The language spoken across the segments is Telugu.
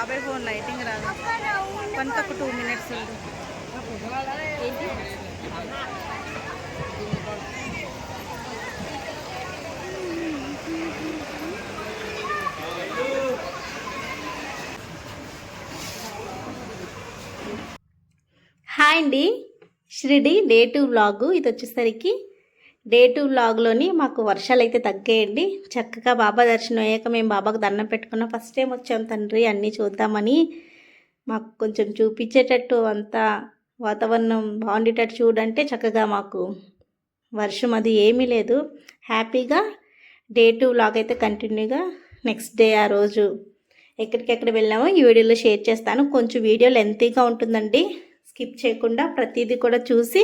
బాబాయ్ ఫోన్ లైటింగ్ రాదు కొంత ఒక టూ మినిట్స్ ఉంది హాయ్ అండి. Shirdi day two vlog. ఇది వచ్చేసరికి డే టూ వ్లాగ్లోని మాకు వర్షాలు అయితే తగ్గాయండి. చక్కగా బాబా దర్శనం అయ్యాక మేము బాబాకు దండం పెట్టుకున్నాం. ఫస్ట్ టైం వచ్చాం తండ్రి అన్నీ చూద్దామని మాకు కొంచెం చూపించేటట్టు అంతా వాతావరణం బాగుండేటట్టు చూడంటే చక్కగా మాకు వర్షం అది ఏమీ లేదు. హ్యాపీగా డే టూ వ్లాగ్ అయితే కంటిన్యూగా నెక్స్ట్ డే ఆ రోజు ఎక్కడికెక్కడ వెళ్ళామో ఈ వీడియోలో షేర్ చేస్తాను. కొంచెం వీడియో లెంతీగా ఉంటుందండి. స్కిప్ చేయకుండా ప్రతిదీ కూడా చూసి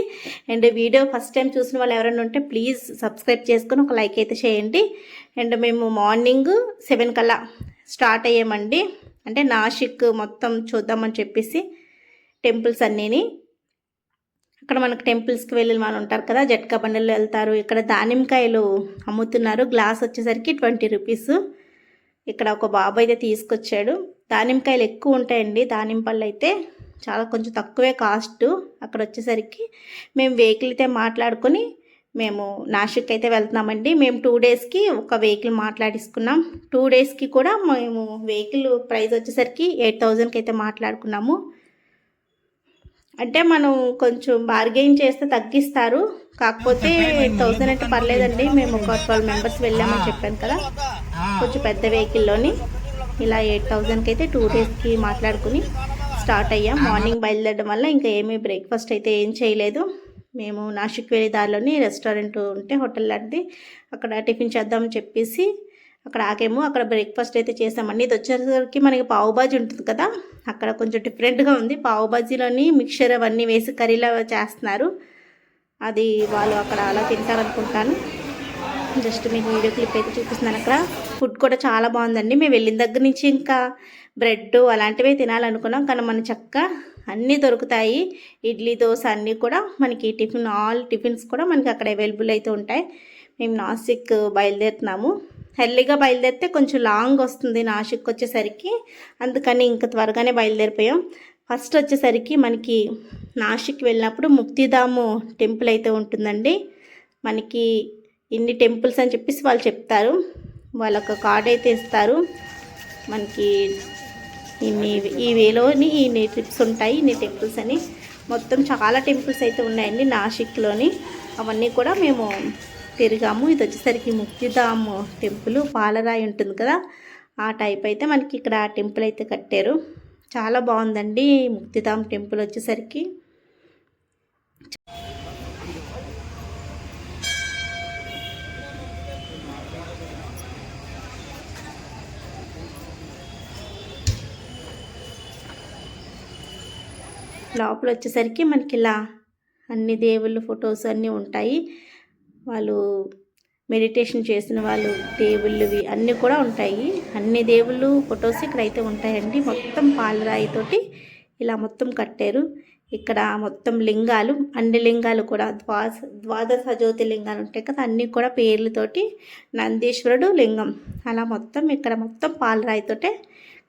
అండ్ వీడియో ఫస్ట్ టైం చూసిన వాళ్ళు ఎవరైనా ఉంటే ప్లీజ్ సబ్స్క్రైబ్ చేసుకొని ఒక లైక్ అయితే చేయండి. అండ్ మేము మార్నింగ్ సెవెన్ కల్లా స్టార్ట్ అయ్యామండి. అంటే నాసిక్ మొత్తం చూద్దామని చెప్పేసి టెంపుల్స్ అన్నీని. అక్కడ మనకు టెంపుల్స్కి వెళ్ళిన వాళ్ళు ఉంటారు కదా జట్కా బండలు వెళ్తారు. ఇక్కడ దానిమ్మకాయలు అమ్ముతున్నారు. గ్లాస్ వచ్చేసరికి ట్వంటీ రూపీస్. ఇక్కడ ఒక బాబు అయితే తీసుకొచ్చాడు. దానిమ్మకాయలు ఎక్కువ ఉంటాయండి. దానిమ్మ పళ్ళు అయితే చాలా కొంచెం తక్కువే కాస్ట్. అక్కడ వచ్చేసరికి మేము వెహికల్ అయితే మాట్లాడుకొని మేము నాసిక్ అయితే వెళ్తున్నామండి. మేము టూ డేస్కి ఒక వెహికల్ మాట్లాడించుకున్నాం టూ డేస్కి కూడా మేము వెహికల్ ప్రైస్ వచ్చేసరికి ఎయిట్ థౌజండ్కి అయితే మాట్లాడుకున్నాము. అంటే మనం కొంచెం బార్గెయిన్ చేస్తే తగ్గిస్తారు. కాకపోతే ఎయిట్ థౌసండ్ అంటే పర్లేదండి. మేము ఒక ట్వెల్వ్ మెంబర్స్ వెళ్ళామని చెప్పాను కదా. కొంచెం పెద్ద వెహికల్లోని ఇలా ఎయిట్ థౌజండ్కి అయితే టూ డేస్కి మాట్లాడుకుని స్టార్ట్ అయ్యాం. మార్నింగ్ బయలుదేరడం వల్ల ఇంకా ఏమీ బ్రేక్ఫాస్ట్ అయితే ఏం చేయలేదు. మేము నాసిక్ వెళ్ళే దారిలోని రెస్టారెంట్ ఉంటే హోటల్ లాంటిది. అక్కడ టిఫిన్ చేద్దామని చెప్పేసి అక్కడ ఆకేము అక్కడ బ్రేక్ఫాస్ట్ అయితే చేసామండి ఇది వచ్చేసరికి మనకి పావుబాజీ ఉంటుంది కదా అక్కడ కొంచెం డిఫరెంట్గా ఉంది. పావు బాజీలోని మిక్చర్ అవన్నీ వేసి కర్రీలో చేస్తున్నారు. అది వాళ్ళు అక్కడ అలా తింటారనుకుంటాను. జస్ట్ మీకు వీడియో క్లిప్ అయితే చూపిస్తున్నాను అక్కడ. ఫుడ్ కూడా చాలా బాగుందండి. మేము వెళ్ళిన దగ్గర నుంచి ఇంకా బ్రెడ్ అలాంటివే తినాలనుకున్నాం. కానీ మన చక్క అన్నీ దొరుకుతాయి. ఇడ్లీ దోశ అన్నీ కూడా మనకి టిఫిన్ ఆల్ టిఫిన్స్ కూడా మనకి అక్కడ అవైలబుల్ అయితే ఉంటాయి. మేము నాసిక్ బయలుదేరుతున్నాము. ఎర్లీగా బయలుదేరితే కొంచెం లాంగ్ వస్తుంది నాసిక్ వచ్చేసరికి. అందుకని ఇంకా త్వరగానే బయలుదేరిపోయాం. ఫస్ట్ వచ్చేసరికి మనకి నాసిక్ వెళ్ళినప్పుడు ముక్తిధాము టెంపుల్ అయితే ఉంటుందండి. మనకి ఇన్ని టెంపుల్స్ అని చెప్పేసి వాళ్ళు చెప్తారు. వాళ్ళొక కార్డ్ అయితే ఇస్తారు. మనకి ఇన్ని ఈ వేలోని ఇన్ని ట్రిప్స్ ఉంటాయి ఇన్ని టెంపుల్స్ అని. మొత్తం చాలా టెంపుల్స్ అయితే ఉన్నాయండి నాసిక్లోని. అవన్నీ కూడా మేము తిరిగాము. ఇది వచ్చేసరికి ముక్తిధామ్ టెంపుల్ పాలరాయి ఉంటుంది కదా. ఆ టైప్ అయితే మనకి ఇక్కడ టెంపుల్ అయితే కట్టారు. చాలా బాగుందండి ముక్తిధామ్ టెంపుల్ వచ్చేసరికి. లోపల వచ్చేసరికి మనకి ఇలా అన్ని దేవుళ్ళ ఫొటోస్ అన్నీ ఉంటాయి. వాళ్ళు మెడిటేషన్ చేసిన వాళ్ళు దేవుళ్ళవి అన్నీ కూడా ఉంటాయి. అన్ని దేవుళ్ళు ఫొటోస్ ఇక్కడైతే ఉంటాయండి. మొత్తం పాలరాయితోటి ఇలా మొత్తం కట్టారు. ఇక్కడ మొత్తం లింగాలు అన్ని లింగాలు కూడా ద్వాస ద్వాదశ జ్యోతి లింగాలు ఉంటాయి కదా అన్నీ కూడా పేర్లతోటి నందీశ్వరుడు లింగం. అలా మొత్తం ఇక్కడ మొత్తం పాలరాయితోటే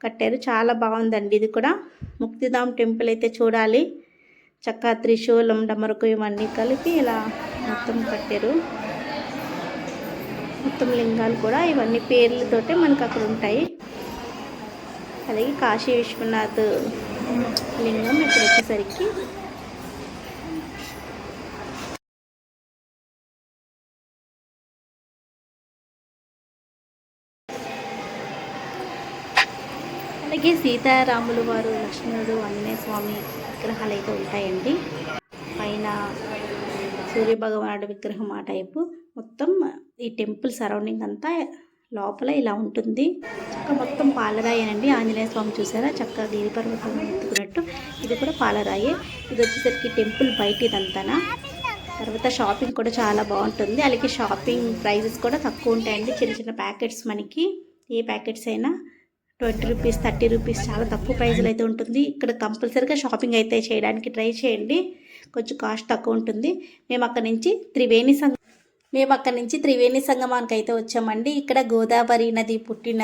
కట్టారు. చాలా బాగుందండి. ఇది కూడా ముక్తిధామ్ టెంపుల్ అయితే చూడాలి. చక్క త్రిశూలం డమరుకు ఇవన్నీ కలిపి ఇలా మొత్తం కట్టారు. మొత్తం లింగాలు కూడా ఇవన్నీ పేర్లతోటే మనకు అక్కడ ఉంటాయి. అలాగే కాశీ విశ్వనాథ్ లింగం ఇక్కడ వచ్చేసరికి అలాగే సీతారాములు వారు లక్ష్మణుడు ఆంజనేయ స్వామి విగ్రహాలు అయితే ఉంటాయండి. పైన సూర్యభగవానుడు విగ్రహం ఆ టైపు. మొత్తం ఈ టెంపుల్ సరౌండింగ్ అంతా లోపల ఇలా ఉంటుంది. చక్క మొత్తం పాలరాయేనండి. ఆంజనేయ స్వామి చూసారా? చక్కగా గిరిపర్వతం ఎత్తుకున్నట్టు. ఇది కూడా పాలరాయే. ఇది వచ్చేసరికి టెంపుల్ బయట ఇదంతానా. తర్వాత షాపింగ్ కూడా చాలా బాగుంటుంది. అలాగే షాపింగ్ ప్రైజెస్ కూడా తక్కువ ఉంటాయండి. చిన్న చిన్న ప్యాకెట్స్ మనకి. ఏ ప్యాకెట్స్ అయినా ట్వంటీ రూపీస్ థర్టీ రూపీస్ చాలా తక్కువ ప్రైజ్లో అయితే ఉంటుంది. ఇక్కడ కంపల్సరీగా షాపింగ్ అయితే చేయడానికి ట్రై చేయండి. కొంచెం కాస్ట్ తక్కువ ఉంటుంది. మేము అక్కడ నుంచి త్రివేణి సంఘం మేము అక్కడ నుంచి త్రివేణి సంగమానికి అయితే వచ్చామండి. ఇక్కడ గోదావరి నది పుట్టిన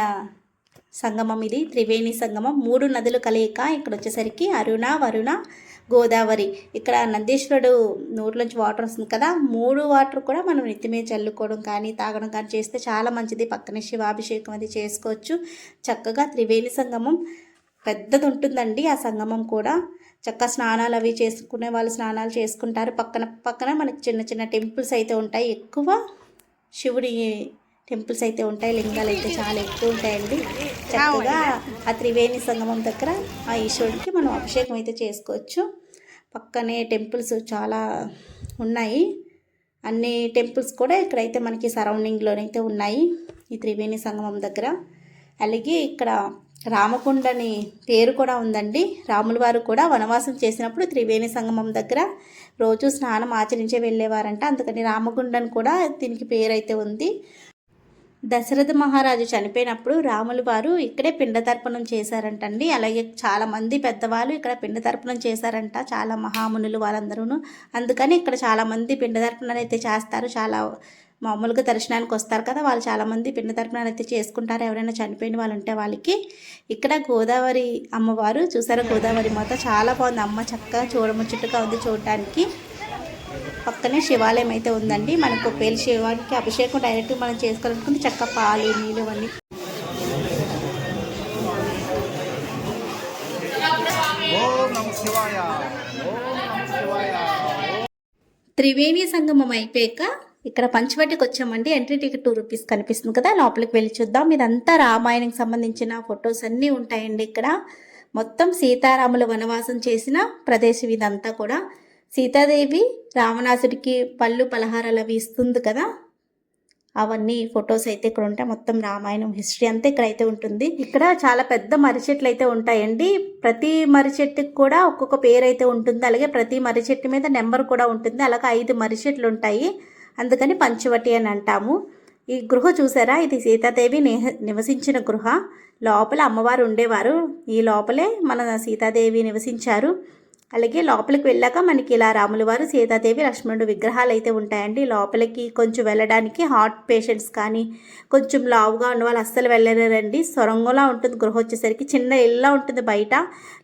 సంగమం ఇది. త్రివేణి సంగమం. మూడు నదులు కలయిక ఇక్కడ వచ్చేసరికి అరుణ వరుణ గోదావరి. ఇక్కడ నందీశ్వరుడు నోట్లోంచి వాటర్ వస్తుంది కదా మూడు వాటర్ కూడా మనం నిత్యమే చల్లుకోవడం కానీ తాగడం కానీ చేస్తే చాలా మంచిది. పక్కనే శివాభిషేకం అది చేసుకోవచ్చు. చక్కగా త్రివేణి సంగమం పెద్దది ఉంటుందండి ఆ సంగమం కూడా. చక్కగా స్నానాలు అవి చేసుకునే వాళ్ళు స్నానాలు చేసుకుంటారు. పక్కన పక్కన మనకి చిన్న చిన్న టెంపుల్స్ అయితే ఉంటాయి. ఎక్కువ శివుడి టెంపుల్స్ అయితే ఉంటాయి లింగాలు అయితే చాలా ఎక్కువ ఉంటాయండి. చక్కగా ఆ త్రివేణి సంగమం దగ్గర ఆ ఈశ్వరుడికి మనం అభిషేకం అయితే చేసుకోవచ్చు. పక్కనే టెంపుల్స్ చాలా ఉన్నాయి. అన్ని టెంపుల్స్ కూడా ఇక్కడైతే మనకి సరౌండింగ్లోనైతే ఉన్నాయి ఈ త్రివేణి సంగమం దగ్గర. అలాగే ఇక్కడ రామకుండని పేరు కూడా ఉందండి. రాముల వారు కూడా వనవాసం చేసినప్పుడు త్రివేణి సంగమం దగ్గర రోజు స్నానం ఆచరించే వెళ్ళేవారంట. అందుకని రామగుండని కూడా దీనికి పేరు అయితే ఉంది. దశరథ మహారాజు చనిపోయినప్పుడు రాములు వారు ఇక్కడే పిండ తర్పణం చేశారంటండి. అలాగే చాలామంది పెద్దవాళ్ళు ఇక్కడ పిండ తర్పణం చేశారంట చాలా మహామునులు వాళ్ళందరూ అందుకని ఇక్కడ చాలామంది పిండ తర్పణాలు అయితే చేస్తారు. చాలా మామూలుగా దర్శనానికి వస్తారు కదా వాళ్ళు చాలామంది పిండ తర్పణాలు అయితే చేసుకుంటారు. ఎవరైనా చనిపోయిన వాళ్ళు ఉంటే వాళ్ళకి. ఇక్కడ గోదావరి అమ్మవారు చూసారా గోదావరి మాత? చాలా బాగుంది. అమ్మ చక్కగా చూడముచ్చట్టుగా ఉంది చూడటానికి. పక్కనే శివాలయం అయితే ఉందండి. మనకు పేరు శివానికి అభిషేకం డైరెక్ట్గా మనం చేసుకోవాలనుకుంటే చక్క పాలు నీళ్ళు అన్నీ త్రివేణి సంగమం అయిపోయాక ఇక్కడ పంచవటికి వచ్చామండి. ఎంట్రీ టికెట్ టూ రూపీస్ కనిపిస్తుంది కదా లోపలికి వెళ్ళి చూద్దాం. ఇదంతా రామాయణకి సంబంధించిన ఫొటోస్ అన్నీ ఉంటాయండి ఇక్కడ. మొత్తం సీతారాముల వనవాసం చేసిన ప్రదేశం ఇదంతా కూడా. సీతాదేవి రావణాసుడికి పళ్ళు పలహారాలు అవి ఇస్తుంది కదా? అవన్నీ ఫొటోస్ అయితే ఇక్కడ ఉంటాయి. మొత్తం రామాయణం హిస్టరీ అంతా ఇక్కడ అయితే ఉంటుంది. ఇక్కడ చాలా పెద్ద మర్రి చెట్లు అయితే ఉంటాయండి. ప్రతి మర్రి చెట్టుకి కూడా ఒక్కొక్క పేరు అయితే ఉంటుంది. అలాగే ప్రతి మర్రి చెట్టు మీద నెంబర్ కూడా ఉంటుంది. అలాగే ఐదు మర్రి చెట్లు ఉంటాయి. అందుకని పంచవటి అని అంటాము. ఈ గృహ చూసారా? ఇది సీతాదేవి నిహ నివసించిన గృహ. లోపల అమ్మవారు ఉండేవారు. ఈ లోపలే మన సీతాదేవి నివసించారు. అలాగే లోపలికి వెళ్ళాక మనకి ఇలా రాముల వారు సీతాదేవి లక్ష్మణుడు విగ్రహాలు అయితే ఉంటాయండి. లోపలికి కొంచెం వెళ్ళడానికి హార్ట్ పేషెంట్స్ కానీ కొంచెం లావుగా ఉన్న వాళ్ళు అస్సలు వెళ్ళలేరండి. సొరంగంలా ఉంటుంది గృహ వచ్చేసరికి. చిన్న ఇల్లా ఉంటుంది బయట.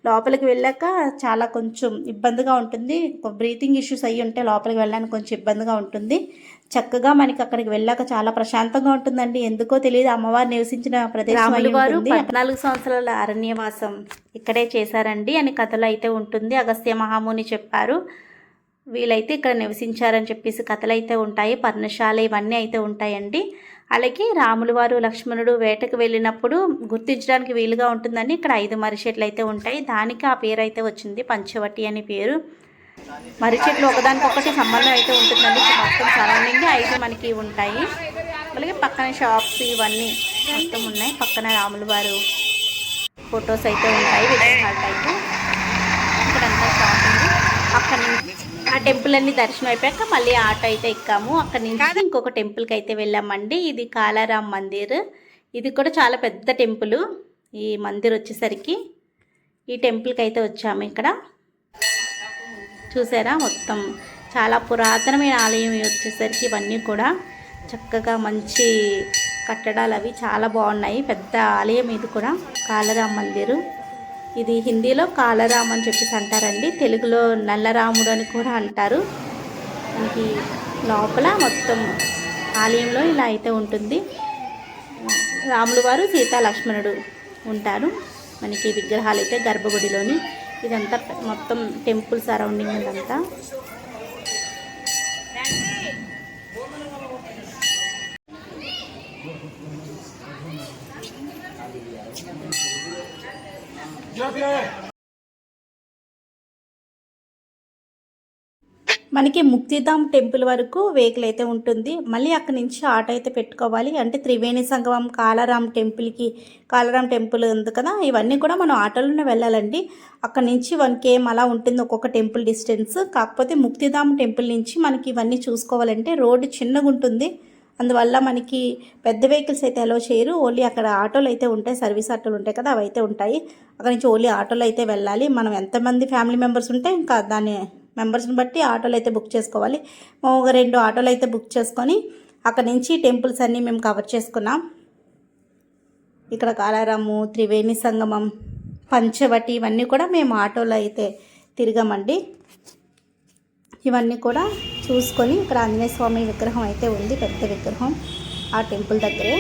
లోపలికి వెళ్ళాక చాలా కొంచెం ఇబ్బందిగా ఉంటుంది. బ్రీతింగ్ ఇష్యూస్ అయ్యి ఉంటే లోపలికి వెళ్ళడానికి కొంచెం ఇబ్బందిగా ఉంటుంది. చక్కగా మనకి అక్కడికి వెళ్ళాక చాలా ప్రశాంతంగా ఉంటుందండి. ఎందుకో తెలియదు. అమ్మవారు నివసించిన ప్రదేశం పద్నాలుగు సంవత్సరాల అరణ్యవాసం ఇక్కడే చేశారండి. అని కథలు అయితే ఉంటుంది. అగస్త్య మహాముని చెప్పారు. వీళ్ళైతే ఇక్కడ నివసించారని చెప్పేసి కథలు అయితే ఉంటాయి. పర్ణశాల ఇవన్నీ అయితే ఉంటాయండి. అలాగే రాములు వారు లక్ష్మణుడు వేటకు వెళ్ళినప్పుడు గుర్తించడానికి వీలుగా ఉంటుందని ఇక్కడ ఐదు మర్రి చెట్లు అయితే ఉంటాయి. దానికి ఆ పేరు అయితే వచ్చింది పంచవటి అని పేరు. మర్రి చెట్లు ఒకదానికొకటి సంబంధం అయితే ఉంటుందండి. మొత్తం సరౌండింగ్ ఐదు మనకి ఉంటాయి. అలాగే పక్కన షాప్స్ ఇవన్నీ మొత్తం ఉన్నాయి. పక్కన రాములు వారు ఫొటోస్ అయితే ఉంటాయి విగ్రహాల టైపు. ఇక్కడంతా షాపింగ్. అక్కడ నుంచి ఆ టెంపుల్ అన్ని దర్శనం అయిపోయాక మళ్ళీ ఆటో అయితే ఎక్కాము. అక్కడ నుంచి ఇంకొక టెంపుల్కి అయితే వెళ్ళామండి. ఇది కాలారాం మందిర్. ఇది కూడా చాలా పెద్ద టెంపుల్. ఈ మందిర్ వచ్చేసరికి ఈ టెంపుల్కి అయితే వచ్చాము ఇక్కడ. చూసారా? మొత్తం చాలా పురాతనమైన ఆలయం వచ్చేసరికి ఇవన్నీ కూడా చక్కగా మంచి కట్టడాలు అవి చాలా బాగున్నాయి. పెద్ద ఆలయం ఇది కూడా కాలరామ మందిరు. ఇది హిందీలో కాలరాం అని చెప్పేసి అంటారండి. తెలుగులో నల్లరాముడు అని కూడా అంటారు. మనకి లోపల మొత్తం ఆలయంలో ఇలా అయితే ఉంటుంది. రాములు వారు సీతా లక్ష్మణుడు ఉంటారు. మనకి విగ్రహాలు అయితే గర్భగుడిలోని ఇదంతా పె- మొత్తం టెంపుల్ సరౌండింగ్ ఇదంతా మనకి ముక్తిధామ్ టెంపుల్ వరకు వెహికల్ అయితే ఉంటుంది. మళ్ళీ అక్కడి నుంచి ఆటో అయితే పెట్టుకోవాలి. అంటే త్రివేణి సంగమం కాలారాం టెంపుల్కి కాలారాం టెంపుల్ ఉంది కదా ఇవన్నీ కూడా మనం ఆటోలోనే వెళ్ళాలండి. అక్కడి నుంచి వన్ కేఎం అలా ఉంటుంది ఒక్కొక్క టెంపుల్ డిస్టెన్స్. కాకపోతే ముక్తిధామ్ టెంపుల్ నుంచి మనకి ఇవన్నీ చూసుకోవాలంటే రోడ్డు చిన్నగా ఉంటుంది. అందువల్ల మనకి పెద్ద వెహికల్స్ అయితే అలో చేయరు. ఓన్లీ అక్కడ ఆటోలు అయితే ఉంటాయి. సర్వీస్ ఆటోలు ఉంటాయి కదా అవి అయితే ఉంటాయి. అక్కడ నుంచి ఓన్లీ ఆటోలు అయితే వెళ్ళాలి. మనం ఎంతమంది ఫ్యామిలీ మెంబర్స్ ఉంటే ఇంకా దాన్ని మెంబర్స్ని బట్టి ఆటోలు అయితే బుక్ చేసుకోవాలి. ఒక రెండు ఆటోలు అయితే బుక్ చేసుకొని అక్కడ నుంచి టెంపుల్స్ అన్నీ మేము కవర్ చేసుకున్నాం. ఇక్కడ కాలారాము త్రివేణి సంగమం పంచవటి ఇవన్నీ కూడా మేము ఆటోలో అయితే తిరగమండి. ఇవన్నీ కూడా చూసుకొని ఇక్కడ ఆంజనేయ స్వామి విగ్రహం అయితే ఉంది పెద్ద విగ్రహం ఆ టెంపుల్ దగ్గరే.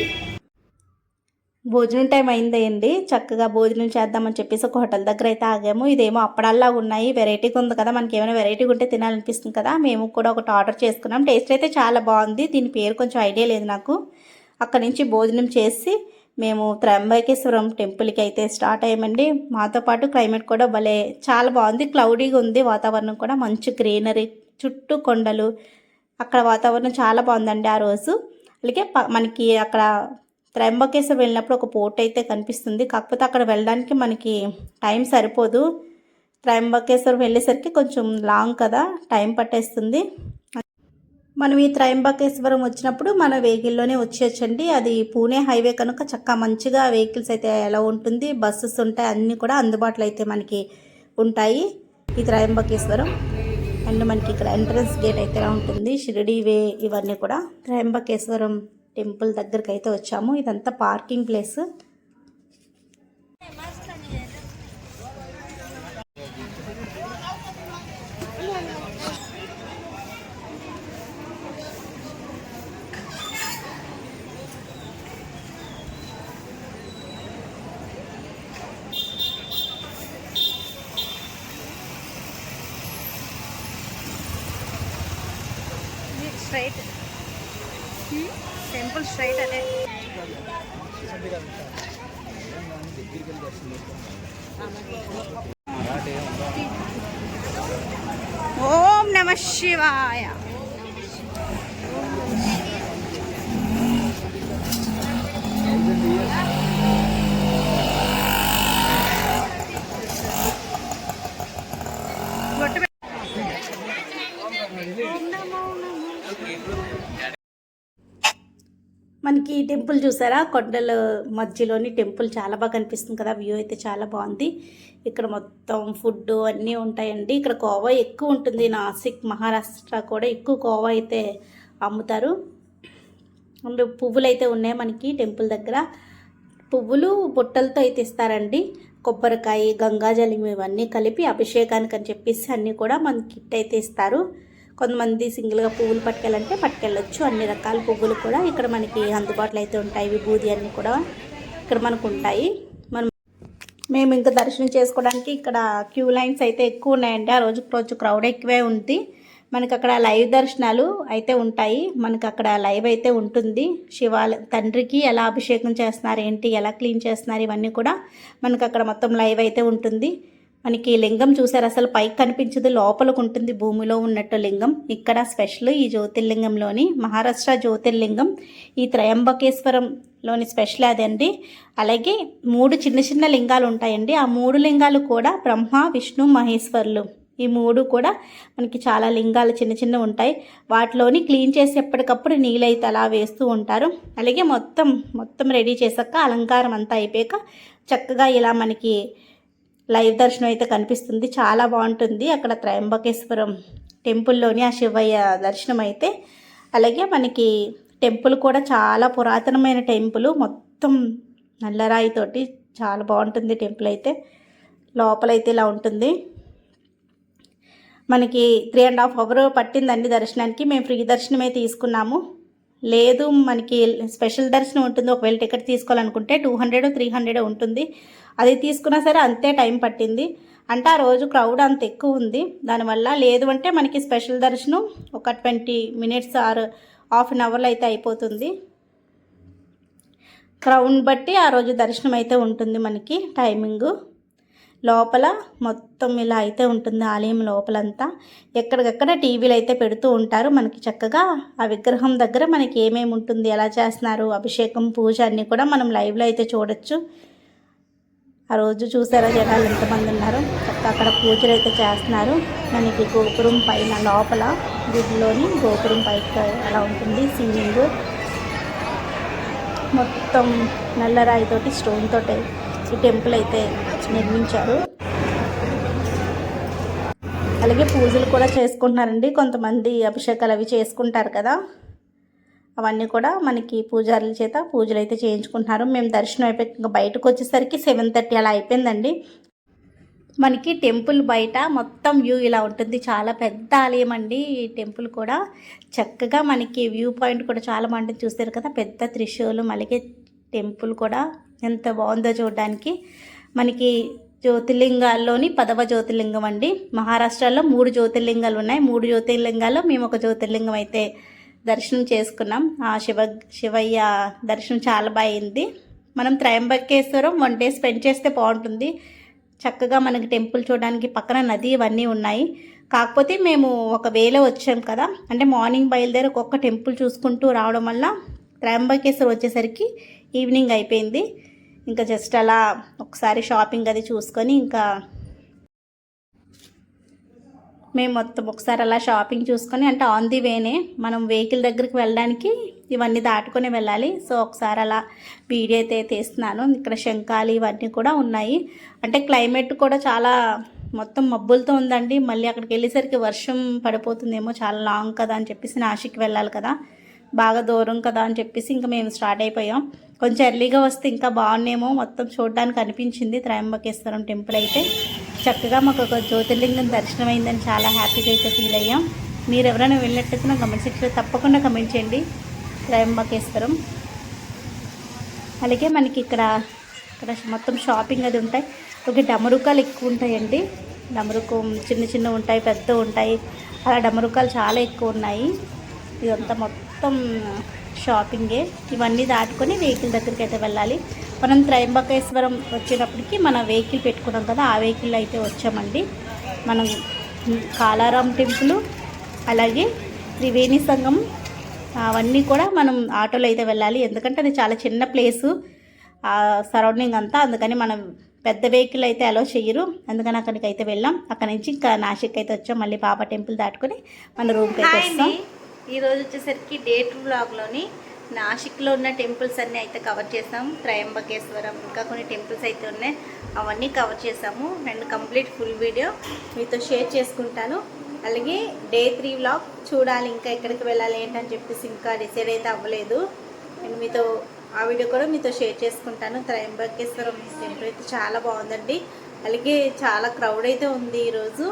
భోజనం టైం అయిందండి చక్కగా భోజనం చేద్దామని చెప్పేసి ఒక హోటల్ దగ్గర అయితే ఆగాము. ఇదేమో అప్పడల్లా ఉన్నాయి. వెరైటీగా ఉంది కదా. మనకి ఏమైనా వెరైటీగా ఉంటే తినాలనిపిస్తుంది కదా. మేము కూడా ఒకటి ఆర్డర్ చేసుకున్నాం. టేస్ట్ అయితే చాలా బాగుంది. దీని పేరు కొంచెం ఐడియా లేదు నాకు. అక్కడి నుంచి భోజనం చేసి మేము త్రంబకేశ్వరం టెంపుల్కి అయితే స్టార్ట్ అయ్యామండి. మాతో పాటు క్లైమేట్ కూడా భలే చాలా బాగుంది. క్లౌడీగా ఉంది. వాతావరణం కూడా మంచి గ్రీనరీ చుట్టూ కొండలు. అక్కడ వాతావరణం చాలా బాగుందండి ఆ రోజు. అలాగే ప- మనకి అక్కడ త్రయంబకేశ్వరం వెళ్ళినప్పుడు ఒక పోర్ట్ అయితే కనిపిస్తుంది. కాకపోతే అక్కడ వెళ్ళడానికి మనకి టైం సరిపోదు. త్రయంబకేశ్వరం వెళ్ళేసరికి కొంచెం లాంగ్ కదా టైం పట్టేస్తుంది. మనం ఈ త్రయంబకేశ్వరం వచ్చినప్పుడు మన వెహికల్లోనే వచ్చేయచ్చండి. అది పూణే హైవే కనుక చక్కగా మంచిగా వెహికల్స్ అయితే ఎలా ఉంటుంది. బస్సెస్ ఉంటాయి అన్నీ కూడా అందుబాటులో అయితే మనకి ఉంటాయి. ఈ త్రయంబకేశ్వరం అండ్ మనకి ఇక్కడ ఎంట్రన్స్ గేట్ అయితే ఉంటుంది. షిరిడి వే ఇవన్నీ కూడా త్రయంబకేశ్వరం టెంపుల్ దగ్గరికి అయితే వచ్చాము. ఇదంతా parking place. Straight temple straight అదే. ఓం నమ శివాయ. బొట్టు పెట్టు. మనకి ఈ టెంపుల్ చూసారా? కొండల మధ్యలోని టెంపుల్ చాలా బాగా కనిపిస్తుంది కదా. వ్యూ అయితే చాలా బాగుంది. ఇక్కడ మొత్తం ఫుడ్ అన్నీ ఉంటాయండి. ఇక్కడ కోవా ఎక్కువ ఉంటుంది. నాసిక్ మహారాష్ట్ర కూడా ఎక్కువ కోవా అయితే అమ్ముతారు. అండ్ పువ్వులు అయితే ఉన్నాయి మనకి టెంపుల్ దగ్గర. పువ్వులు బుట్టలతో అయితే ఇస్తారండి. కొబ్బరికాయ గంగాజలం ఇవన్నీ కలిపి అభిషేకానికి అని చెప్పేసి అన్నీ కూడా మనకి కిట్ అయితే ఇస్తారు. కొంతమంది సింగిల్గా పువ్వులు పట్టుకెళ్ళంటే పట్టుకెళ్ళొచ్చు. అన్ని రకాల పువ్వులు కూడా ఇక్కడ మనకి అందుబాటులో అయితే ఉంటాయి. విభూది అన్నీ కూడా ఇక్కడ మనకు ఉంటాయి. మనం మేము ఇంకా దర్శనం చేసుకోవడానికి ఇక్కడ క్యూ లైన్స్ అయితే ఎక్కువ ఉన్నాయండి. ఆ రోజు రోజు క్రౌడ్ ఎక్కువే ఉంది. మనకి అక్కడ లైవ్ దర్శనాలు అయితే ఉంటాయి. మనకి అక్కడ లైవ్ అయితే ఉంటుంది. శివాల తండ్రికి ఎలా అభిషేకం చేస్తున్నారు ఏంటి ఎలా క్లీన్ చేస్తున్నారు ఇవన్నీ కూడా మనకి అక్కడ మొత్తం లైవ్ అయితే ఉంటుంది. మనకి లింగం చూసారు అసలు పైకి కనిపించదు లోపలకు ఉంటుంది భూమిలో ఉన్నట్టు లింగం. ఇక్కడ స్పెషల్ ఈ జ్యోతిర్లింగంలోని మహారాష్ట్ర జ్యోతిర్లింగం ఈ త్రయంబకేశ్వరంలోని స్పెషల్ అదండి. అలాగే మూడు చిన్న చిన్న లింగాలు ఉంటాయండి. ఆ మూడు లింగాలు కూడా బ్రహ్మ విష్ణు మహేశ్వరులు. ఈ మూడు కూడా మనకి చాలా లింగాలు చిన్న చిన్న ఉంటాయి. వాటిలోని క్లీన్ చేసి ఎప్పటికప్పుడు నీళ్ళైతే అలా వేస్తూ ఉంటారు. అలాగే మొత్తం మొత్తం రెడీ చేసాక అలంకారం అంతా అయిపోయాక చక్కగా ఇలా మనకి లైవ్ దర్శనం అయితే కనిపిస్తుంది. చాలా బాగుంటుంది. అక్కడ త్రయంబకేశ్వరం టెంపుల్లోని ఆ శివయ్య దర్శనం అయితే. అలాగే మనకి టెంపుల్ కూడా చాలా పురాతనమైన టెంపుల్. మొత్తం నల్లరాయితోటి చాలా బాగుంటుంది టెంపుల్ అయితే. లోపలైతే ఇలా ఉంటుంది. మనకి త్రీ అండ్ హాఫ్ అవర్ పట్టిందండి దర్శనానికి. మేము ఫ్రీ దర్శనమే తీసుకున్నాము. లేదు మనకి స్పెషల్ దర్శనం ఉంటుంది. ఒకవేళ టికెట్ తీసుకోవాలనుకుంటే టూ హండ్రెడ్ త్రీ హండ్రెడ్ ఉంటుంది. అది తీసుకున్నా సరే అంతే టైం పట్టింది. అంటే ఆ రోజు క్రౌడ్ అంత ఎక్కువ ఉంది. దానివల్ల లేదు అంటే మనకి స్పెషల్ దర్శనం ఒక twenty minutes or half an అవర్లో అయితే అయిపోతుంది. క్రౌడ్ బట్టి ఆ రోజు దర్శనం అయితే ఉంటుంది మనకి టైమింగు. లోపల మొత్తం ఇలా అయితే ఉంటుంది ఆలయం లోపలంతా. ఎక్కడికక్కడ టీవీలు అయితే పెడుతూ ఉంటారు మనకి చక్కగా. ఆ విగ్రహం దగ్గర మనకి ఏమేమి ఉంటుంది ఎలా చేస్తున్నారు అభిషేకం పూజ అన్నీ కూడా మనం లైవ్లో అయితే చూడొచ్చు. ఆ రోజు చూసారా జనాలు ఎంతమంది ఉన్నారు? అక్కడ పూజలు అయితే చేస్తున్నారు. మనకి గోపురం పైన లోపల గుడిలోని గోపురం పైకి అలా ఉంటుంది. సీలింగ్ మొత్తం నల్లరాయితోటి స్టోన్ తోటి ఈ టెంపుల్ అయితే నిర్మించారు. అలాగే పూజలు కూడా చేసుకుంటున్నారండి. కొంతమంది అభిషేకాలు అవి చేసుకుంటారు కదా. అవన్నీ కూడా మనకి పూజారుల చేత పూజలు అయితే చేయించుకుంటున్నారు. మేము దర్శనం అయిపోయి ఇంకా బయటకు వచ్చేసరికి సెవెన్ థర్టీ అలా అయిపోయిందండి. మనకి టెంపుల్ బయట మొత్తం వ్యూ ఇలా ఉంటుంది. చాలా పెద్ద ఆలయం అండి ఈ టెంపుల్ కూడా. చక్కగా మనకి వ్యూ పాయింట్ కూడా చాలా బాగుంటుంది. చూస్తారు కదా పెద్ద త్రిశూలం అలాగే టెంపుల్ కూడా ఎంత బాగుందో చూడడానికి. మనకి జ్యోతిర్లింగాల్లోని పదవ జ్యోతిర్లింగం అండి. మహారాష్ట్రలో మూడు జ్యోతిర్లింగాలు ఉన్నాయి. మూడు జ్యోతిర్లింగాల్లో మేము ఒక జ్యోతిర్లింగం అయితే దర్శనం చేసుకున్నాం. ఆ శివ శివయ్య దర్శనం చాలా బాగుంది మనం త్రయంబకేశ్వరం వన్ డే స్పెండ్ చేస్తే బాగుంటుంది. చక్కగా మనకి టెంపుల్ చూడడానికి పక్కన నది ఇవన్నీ ఉన్నాయి. కాకపోతే మేము ఒక వేలో వచ్చాం కదా. అంటే మార్నింగ్ బయలుదేరి ఒక్కొక్క టెంపుల్ చూసుకుంటూ రావడం వల్ల త్రయంబకేశ్వరం వచ్చేసరికి ఈవినింగ్ అయిపోయింది. ఇంకా జస్ట్ అలా ఒకసారి షాపింగ్ అది చూసుకొని ఇంకా మేము మొత్తం ఒకసారి అలా షాపింగ్ చూసుకొని అంటే ఆన్ ది వేనే మనం వెహికల్ దగ్గరికి వెళ్ళడానికి ఇవన్నీ దాటుకొని వెళ్ళాలి. సో ఒకసారి అలా వీడియో అయితే తీస్తున్నాను. ఇక్కడ శంఖాలు ఇవన్నీ కూడా ఉన్నాయి. అంటే క్లైమేట్ కూడా చాలా మొత్తం మబ్బులతో ఉందండి. మళ్ళీ అక్కడికి వెళ్ళేసరికి వర్షం పడిపోతుందేమో చాలా లాంగ్ కదా అని చెప్పేసి నాసిక్ వెళ్ళాలి కదా. బాగా దూరం కదా అని చెప్పేసి ఇంకా మేము స్టార్ట్ అయిపోయాం. కొంచెం ఎర్లీగా వస్తే ఇంకా బాగున్నాయేమో మొత్తం చూడడానికి అనిపించింది. త్రయంబకేశ్వరం టెంపుల్ అయితే. చక్కగా మాకు ఒక జ్యోతిర్లింగం దర్శనం అయిందని చాలా హ్యాపీగా అయితే ఫీల్ అయ్యాం. మీరు ఎవరైనా వెళ్ళినట్టయితే నా కమెంట్ సెక్షన్లో తప్పకుండా కమెంట్ చేయండి. త్రయంబకేశ్వరం అలాగే మనకి ఇక్కడ ఇక్కడ మొత్తం షాపింగ్ అది ఉంటాయి. ఒక డమరుకాలు ఎక్కువ ఉంటాయండి. డమరుకు చిన్న చిన్న ఉంటాయి పెద్ద ఉంటాయి. అలా డమరుకాలు చాలా ఎక్కువ ఉన్నాయి. ఇదంతా మొత్తం షాపింగే ఇవన్నీ దాటుకొని వెహికల్ దగ్గరికి అయితే వెళ్ళాలి. మనం త్రయంబకేశ్వరం వచ్చేటప్పటికి మన వెహికల్ పెట్టుకున్నాం కదా ఆ వెహికల్ అయితే వచ్చామండి. మనం కాలారాం టెంపుల్ అలాగే త్రివేణి సంఘం అవన్నీ కూడా మనం ఆటోలో అయితే వెళ్ళాలి. ఎందుకంటే అది చాలా చిన్న ప్లేసు సరౌండింగ్ అంతా. అందుకని మనం పెద్ద వెహికల్ అయితే అలో చెయ్యరు అందుకని అక్కడికి అయితే వెళ్ళాం. అక్కడ నుంచి ఇంకా నాసిక్ అయితే వచ్చాం. మళ్ళీ బాబా టెంపుల్ దాటుకొని మన రూమ్కి అయితే వస్తాం. ఈరోజు వచ్చేసరికి డే టూ బ్లాగ్లోని నాసిక్లో ఉన్న టెంపుల్స్ అన్నీ అయితే కవర్ చేసాం. త్రయంబకేశ్వరం ఇంకా కొన్ని టెంపుల్స్ అయితే ఉన్నాయి. అవన్నీ కవర్ చేసాము. అండ్ కంప్లీట్ ఫుల్ వీడియో మీతో షేర్ చేసుకుంటాను. అలాగే డే త్రీ వ్లాగ్ చూడాలి ఇంకా ఎక్కడికి వెళ్ళాలి ఏంటని చెప్పేసి ఇంకా డిసైడ్ అయితే అవ్వలేదు. నేను మీతో ఆ వీడియో కూడా మీతో షేర్ చేసుకుంటాను. త్రయంబకేశ్వరం టెంపుల్ అయితే చాలా బాగుందండి. అలాగే చాలా క్రౌడ్ అయితే ఉంది ఈరోజు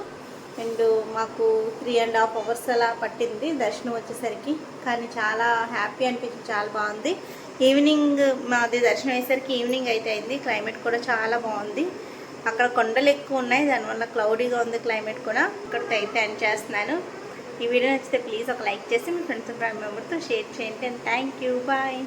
అండ్ మాకు త్రీ అండ్ హాఫ్ అవర్స్ అలా పట్టింది దర్శనం వచ్చేసరికి. కానీ చాలా హ్యాపీ అనిపించింది చాలా బాగుంది. ఈవినింగ్ మాది దర్శనం అయ్యేసరికి ఈవినింగ్ అయితే అయింది. క్లైమేట్ కూడా చాలా బాగుంది. అక్కడ కొండలు ఎక్కువ ఉన్నాయి దానివల్ల క్లౌడీగా ఉంది క్లైమేట్ కూడా. ఇక్కడికి అయితే ఎండ్ చేస్తున్నాను. ఈ వీడియో నచ్చితే ప్లీజ్ ఒక లైక్ చేసి మీ ఫ్రెండ్స్ ఫ్యామిలీ మెంబర్తో షేర్ చేయండి. And thank you. బాయ్.